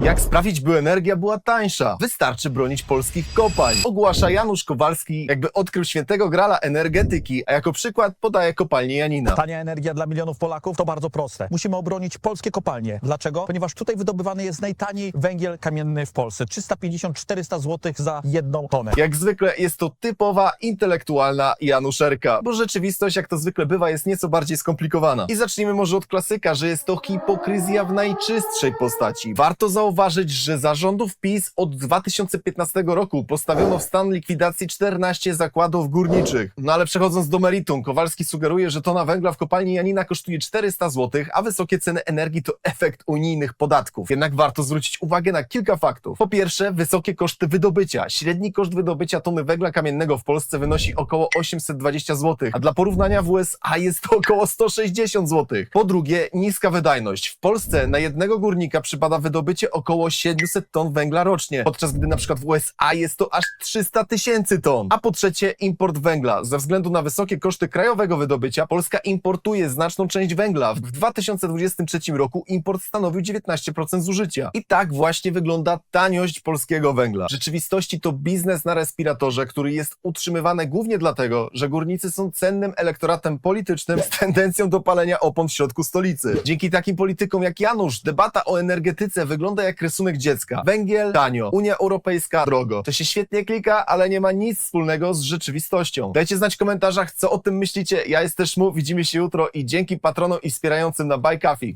Jak sprawić, by energia była tańsza? Wystarczy bronić polskich kopalń. Ogłasza Janusz Kowalski, jakby odkrył świętego grala energetyki, a jako przykład podaje kopalnię Janina. Tania energia dla milionów Polaków to bardzo proste. Musimy obronić polskie kopalnie. Dlaczego? Ponieważ tutaj wydobywany jest najtaniej węgiel kamienny w Polsce. 350-400 zł za jedną tonę. Jak zwykle jest to typowa, intelektualna Januszerka, bo rzeczywistość, jak to zwykle bywa, jest nieco bardziej skomplikowana. I zacznijmy może od klasyka, że jest to hipokryzja w najczystszej postaci. Warto zauważyć, że zarządów PiS od 2015 roku postawiono w stan likwidacji 14 zakładów górniczych. No ale przechodząc do meritum, Kowalski sugeruje, że tona węgla w kopalni Janina kosztuje 400 zł, a wysokie ceny energii to efekt unijnych podatków. Jednak warto zwrócić uwagę na kilka faktów. Po pierwsze, wysokie koszty wydobycia. Średni koszt wydobycia tony węgla kamiennego w Polsce wynosi około 820 zł, a dla porównania w USA jest to około 160 zł. Po drugie, niska wydajność. W Polsce na jednego górnika przypada wydobycie około 700 ton węgla rocznie, podczas gdy na przykład w USA jest to aż 300 tysięcy ton. A po trzecie, import węgla. Ze względu na wysokie koszty krajowego wydobycia, Polska importuje znaczną część węgla. W 2023 roku import stanowił 19% zużycia. I tak właśnie wygląda taniość polskiego węgla. W rzeczywistości to biznes na respiratorze, który jest utrzymywany głównie dlatego, że górnicy są cennym elektoratem politycznym z tendencją do palenia opon w środku stolicy. Dzięki takim politykom jak Janusz, debata o energetyce wygląda jak rysunek dziecka. Węgiel tanio, Unia Europejska drogo. To się świetnie klika, ale nie ma nic wspólnego z rzeczywistością. Dajcie znać w komentarzach, co o tym myślicie. Ja jestem Szmu, widzimy się jutro i dzięki patronom i wspierającym na Buy Coffee.